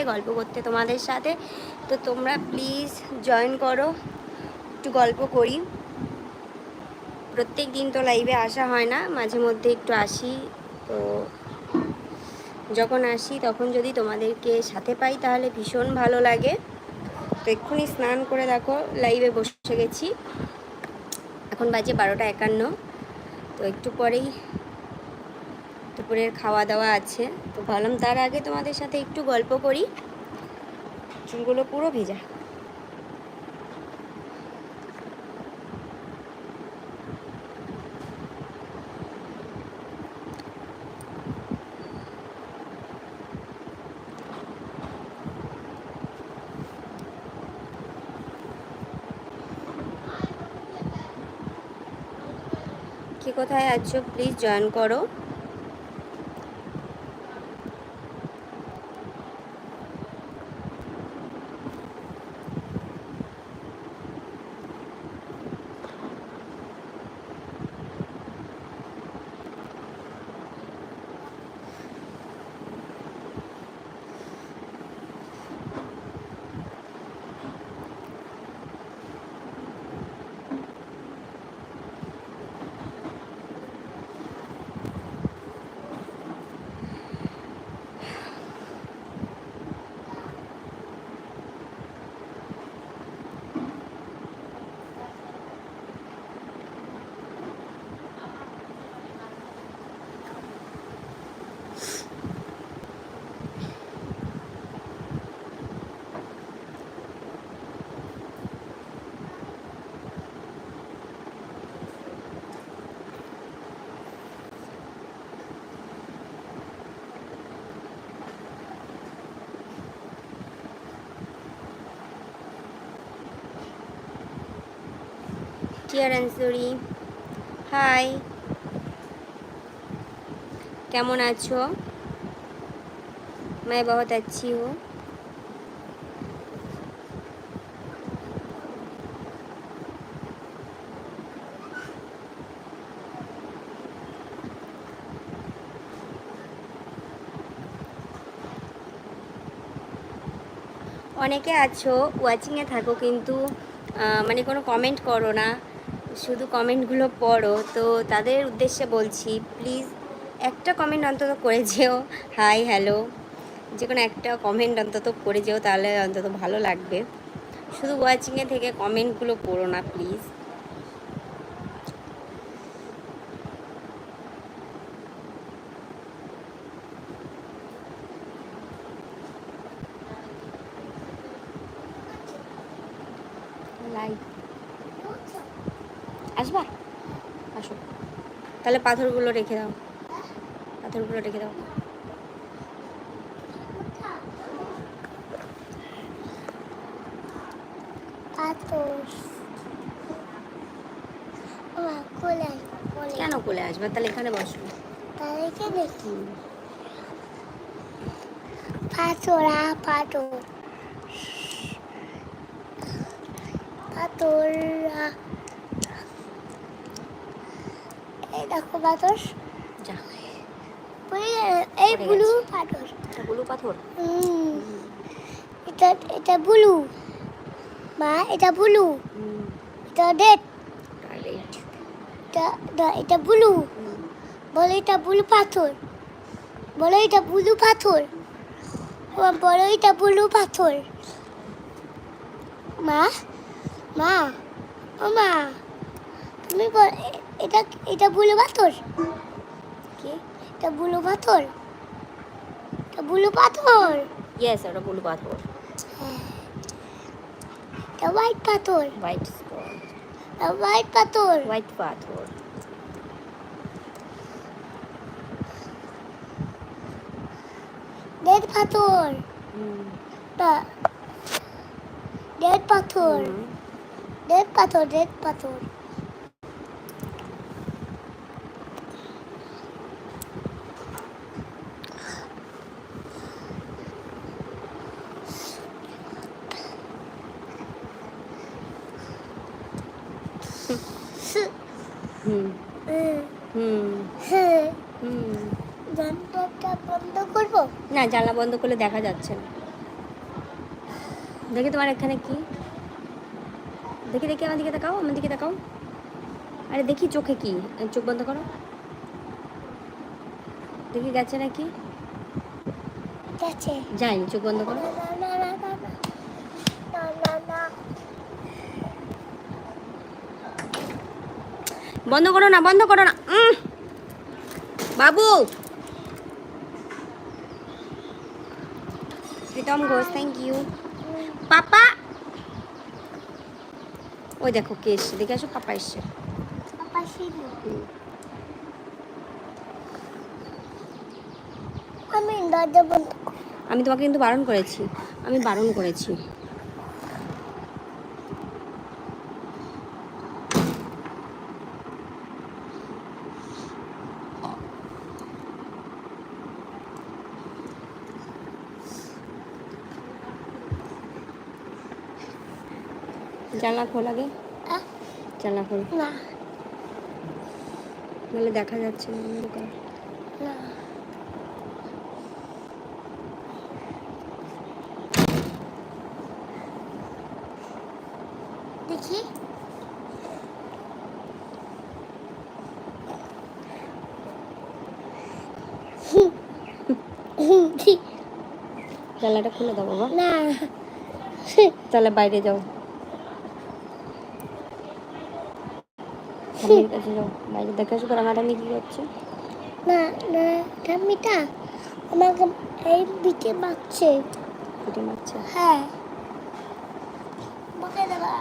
গল্প করতে তোমাদের সাথে। তো তোমরা প্লিজ জয়েন করো, একটু গল্প করি। প্রত্যেক দিন তো লাইভে আসা হয় না, মাঝে মধ্যে একটু আসি। তো যখন আসি তখন যদি তোমাদেরকে সাথে পাই তাহলে ভীষণ ভালো লাগে। তো এক্ষুনি স্নান করে দেখো লাইভে বসে গেছি। এখন বাজে বারোটা একান্ন। তো একটু পরেই দুপুরের খাওয়া দাওয়া আছে। তো ভাবলাম তার আগে তোমাদের সাথে একটু গল্প করি। চুলগুলো পুরো ভেজা। কে কোথায় আছো? প্লিজ জয়েন করো। টিয়ার আনসুরি হাই কেমন আছো मैं बहुत अच्छी हूँ অনেকে আছো ওয়াচিংয়ে থাকো কিন্তু আহ, মানে কোনো কমেন্ট করো না শুধু কমেন্টগুলো পড়ো, তো তাদের উদ্দেশ্যে বলছি প্লিজ একটা কমেন্ট অন্তত করে যেও। হাই হ্যালো যে কোনো একটা কমেন্ট অন্তত করে যেও, তাহলে অন্তত ভালো লাগবে। শুধু ওয়াচিংয়ে থেকে কমেন্টগুলো পড়ো না প্লিজ লাইভ আসবা আসো তাহলে পাথরগুলো রেখে দাও পাথরগুলো রেখে দাও কেন কোলে আসবে তাহলে এখানে বসো তাদেরকে দেখি পাথর আ পাথর পাথর আ। এই দেখো পাথর। যা। এই ব্লু। পাথর। এটা ব্লু পাথর? এটা এটা ব্লু। মা এটা ব্লু। এটা রেড। এটা এটা- ব্লু। বলো এটা ব্লু পাথর। বলো এটা ব্লু পাথর। বলো এটা ব্লু পাথর। মা মা ও মা। তুমি বল- এটা এটা ব্লু পাথর? কি? এটা ব্লু পাথর? এটা ব্লু পাথর? ইয়েস ওটা ব্লু পাথর। এটা হোয়াইট পাথর। হোয়াইট হোয়াইট পাথর। হোয়াইট পাথর। রেড পাথর। রেড পাথর। রেড পাথর রেড পাথর। না জানলা বন্ধ করলে দেখা যাচ্ছে না। দেখি তোমার এখানে কি। দেখি দেখি আমার দিকে তাকাও আমার দিকে তাকাও। আরে দেখি চোখে কি। চোখ বন্ধ করো। দেখি গেছে নাকি। গেছে। যাই চোখ বন্ধ করো। বন্ধ করো না বন্ধ করো না। বাবু! Pritam Ghosh thank you papa ওই দেখো কে এসছে? দেখে আসো পাপা এসছে। আমি তোমাকে কিন্তু বারণ করেছি। আমি বারণ করেছি। জানলা খোল আগে। জানলা খোল। না। নাহলে দেখা যাচ্ছে না অন্ধকার। না। দেখি। জানলাটা খুলে দাও বাবা। না। তাহলে বাইরে যাও। বাইরে কি করছে? না না ঠাম্মিটা আমাকে এই বিটে মারছে। হ্যাঁ। বকে দেবা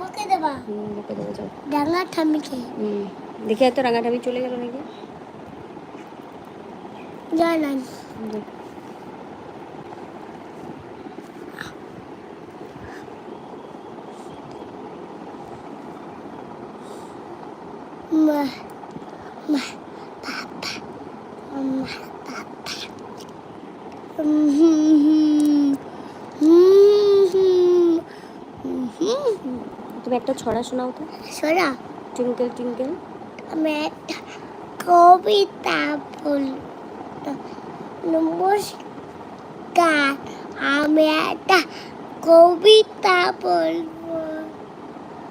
বকে দেবা। হুম বকে দেবে যাও। ডাঙা ঠাম্মিকে। হুম দেখে এত রাঙাটামি চলে গেল নাকি? জানান যাও। মা মা পাপা মা পাপা হুম হুম হুম হুম তুমি একটা ছড়া শোনাও তো। সোনা টুইঙ্কেল টুইঙ্কেল আমি একটা কবিতা বলব। নমস্কার। আমি একটা কবিতা বলব।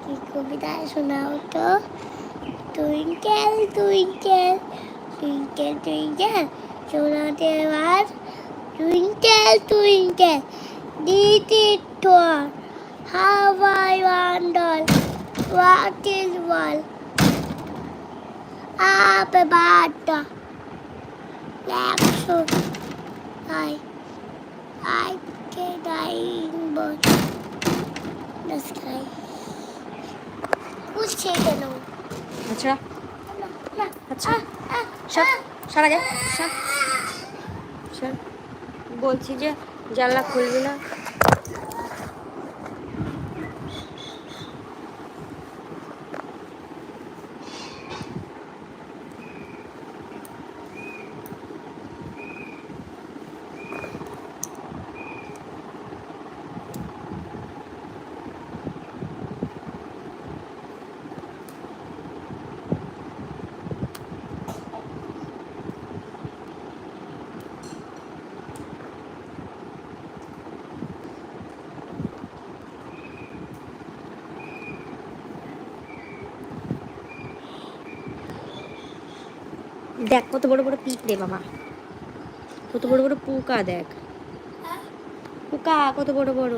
কি কবিতা শোনাও তো? Twinkle twinkle. Twinkle twinkle. সোনাতে বার Twinkle, twinkle, little star, how I wonder what is world. Up about the left I, I can I in the sky. Who's taking over? That's right. अच्छा अच्छा सर सर आ गया sir বলছি যে জানলা খুলবি না? দেখ, কত বড় বড় পিঁপড়ে রে বাবা। কত বড় বড় পোকা দেখ। পোকা, কত বড় বড়।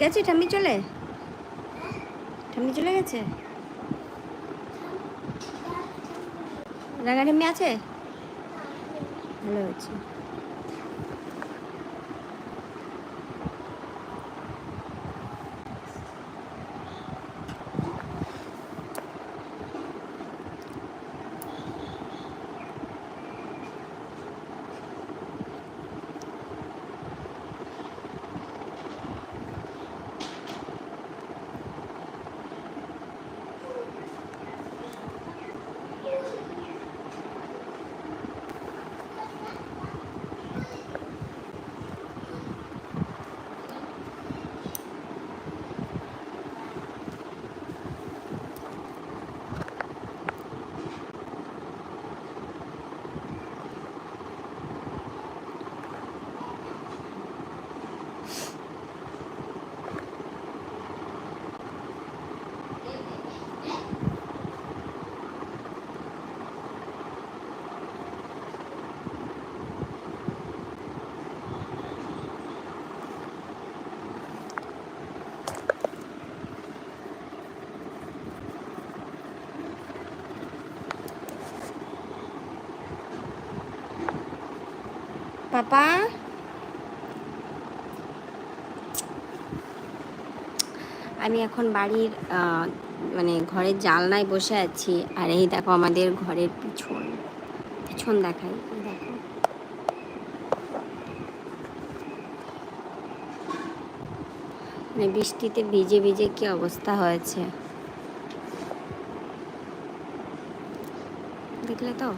গেছে, ঠাম্মি চলে? ঠাম্মি চলে গেছে? রাঙা ঠাম্মি আছে? ভালো হয়েছে। পাপা আমি এখন বাড়ির মানে ঘরের জানলায় বসে আছি। আর এই দেখো আমাদের ঘরের পিছন। পিছন দেখাই দেখো। মানে বৃষ্টিতে ভিজে ভিজে কি অবস্থা হয়েছে? দেখলে তো?